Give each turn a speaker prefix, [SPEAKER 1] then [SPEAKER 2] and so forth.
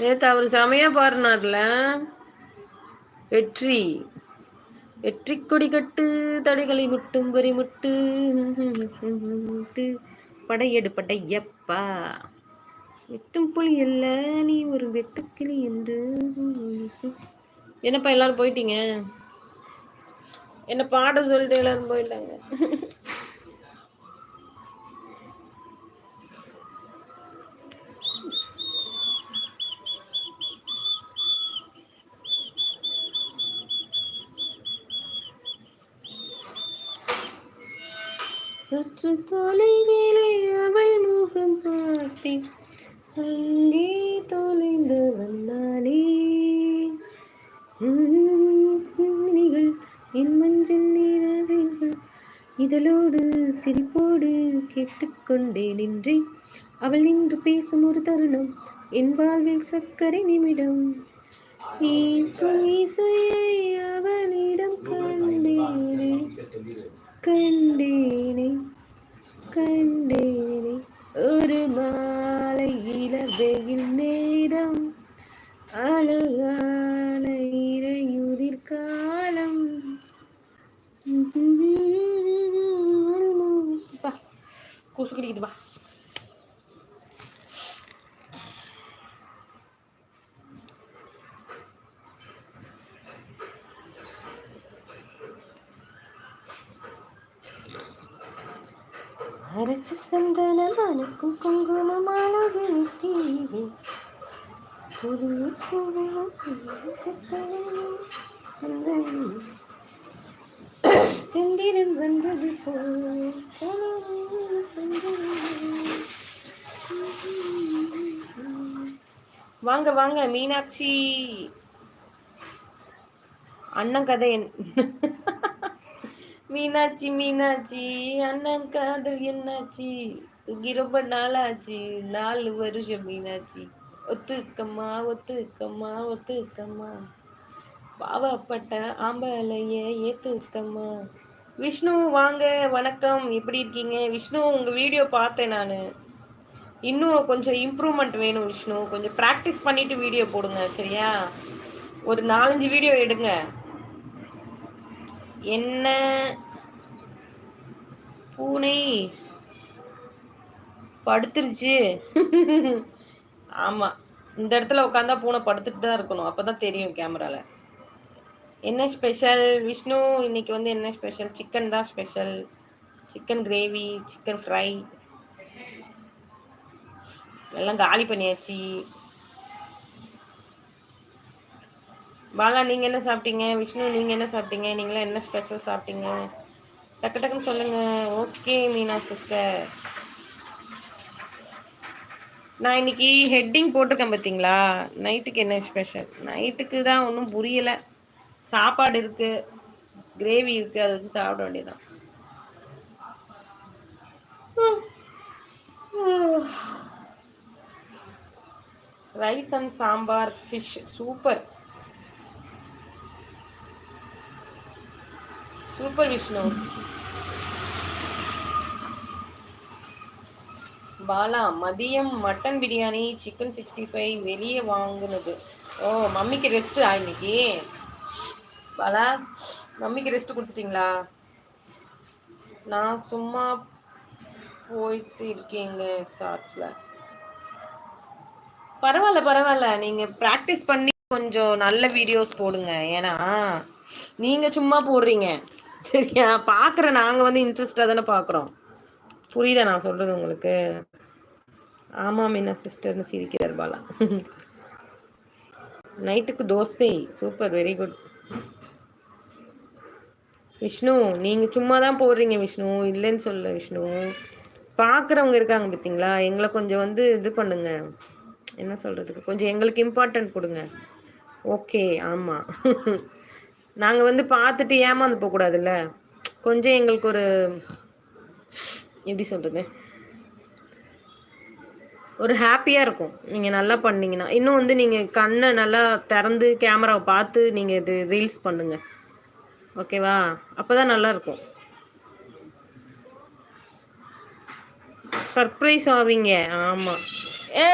[SPEAKER 1] நேற்று அவர் செமையா பாடினார்ல. வெற்றி. வெற்றி கொடி கட்டு தடைகளை முட்டும் வரி முட்டு படையெடு படையப்பா வெட்டும் புலி அல்ல நீ ஒரு வெட்டுக்கிளி என்று. என்னப்பா எல்லாரும் போயிட்டீங்க? என்ன பாட சொல்லிட்டு எல்லாரும் போயிட்டாங்க? சற்று தொலைவிலே அவள் முகம் பார்த்தேன். அங்கே தொலைந்து வந்தானே நிகள் என் மஞ்சள் நிறவைகள் இதழோடு சிரிப்போடு கேட்டுக்கொண்டே நின்றேன். அவள் நின்று பேசும் ஒரு தருணம் என் வாழ்வில் சர்க்கரை நிமிடம். ஈர்க்கும் இசையை அவளிடம் கண்டேனே? கண்டேனே கண்டேனே ஒரு மாலை இளவெயில் நேரம் அழகான இறையுதிர் காலம். கொசு கிடைக்குதுப்பா மறைச்சு சந்தன மனுக்கும் குங்குமம் அழகு தீவே புதிய சந்திரன் வந்தது வாங்க வாங்க மீனாட்சி. அண்ணன் கதை மீனாட்சி மீனாட்சி அண்ணன் காதல் என்னாச்சு? தூக்கி ரொம்ப நாளாச்சு. நாலு வருஷம் மீனாட்சி. ஒத்துக்கம்மா ஒத்துக்கம்மா ஒத்துக்கம்மா. பாவப்பட்ட ஆம்பளைய ஏத்துக்கம்மா. விஷ்ணு வாங்க வணக்கம். எப்படி இருக்கீங்க? விஷ்ணு உங்க வீடியோ பார்த்தேன் நான். இன்னும் கொஞ்சம் இம்ப்ரூவ்மெண்ட் வேணும் விஷ்ணு. கொஞ்சம் ப்ராக்டிஸ் பண்ணிட்டு வீடியோ போடுங்க சரியா? ஒரு நாலஞ்சு வீடியோ எடுங்க. என்ன பூனை படுத்துருச்சு. ஆமாம் இந்த இடத்துல உட்காந்தா பூனை படுத்துட்டு தான் இருக்கணும். அப்போ தான் தெரியும் கேமராவில் என்ன ஸ்பெஷல்? விஷ்ணு இன்னைக்கு வந்து என்ன ஸ்பெஷல்? சிக்கன் தான் special. Chicken gravy chicken fry. எல்லாம் காலி பண்ணியாச்சு. பாலா நீங்கள் என்ன சாப்பிட்டீங்க? விஷ்ணு நீங்கள் என்ன சாப்பிட்டீங்க? நீங்களாம் என்ன ஸ்பெஷல் சாப்பிட்டீங்க? டக்கு டக்குன்னு சொல்லுங்கள் ஓகே மீனா சிஸ்டர் நான் இன்னைக்கு ஹெட்டிங் போட்டிருக்கேன் பார்த்தீங்களா நைட்டுக்கு என்ன ஸ்பெஷல் நைட்டுக்கு தான் ஒன்றும் புரியலை. சாப்பாடு இருக்குது கிரேவி இருக்குது அதை வச்சு சாப்பிட வேண்டியதான் rice and sambar fish super super Vishnu Bala மதியம் mutton biryani chicken sixty five வெளியே வாங்கினது. ஓ மம்மிக்கு ரெஸ்ட்டு இன்னைக்கு? பாலா மம்மிக்கு ரெஸ்ட் கொடுத்துட்டீங்களா? நான் சும்மா போயிட்டு இருக்கேங்க ஷார்ட்ஸில் பரவாயில்ல பரவாயில்ல. நீங்கள் ப்ராக்டிஸ் பண்ணி கொஞ்சம் நல்ல வீடியோஸ் போடுங்க. ஏன்னா நீங்கள் சும்மா போடுறீங்க. சரியா? பாக்குற நாங்கள் வந்து இன்ட்ரெஸ்டா தானே பார்க்குறோம் புரியுதா நான் சொல்கிறது உங்களுக்கு? ஆமாம் மீனா சிஸ்டர்னு சிரிக்கிறார் பாலா. நைட்டுக்கு dosa. Super very good Vishnu நீங்கள் சும்மா தான் போடுறீங்க விஷ்ணு. இல்லைன்னு சொல்ல விஷ்ணு. பார்க்குறவங்க இருக்காங்க பார்த்தீங்களா எங்களை கொஞ்சம் வந்து இது பண்ணுங்க. என்ன சொல்றதுக்கு? கொஞ்சம் எங்களுக்கு இம்பார்ட்டன்ட் கொடுங்க. ஓகே ஆமாம் நாங்கள் வந்து பார்த்துட்டு ஏமாந்து போகக்கூடாதுல்ல கொஞ்சம் எங்களுக்கு ஒரு எப்படி சொல்கிறது ஒரு ஹாப்பியாக இருக்கும். நீங்கள் நல்லா பண்ணீங்கன்னா. இன்னும் வந்து நீங்கள் கண்ணை நல்லா திறந்து கேமராவை பார்த்து நீங்கள் ரீல்ஸ் பண்ணுங்கள் ஓகேவா? அப்போ தான் நல்லாயிருக்கும் சர்ப்ரைஸ் ஆவீங்க. ஆமாம் ஏ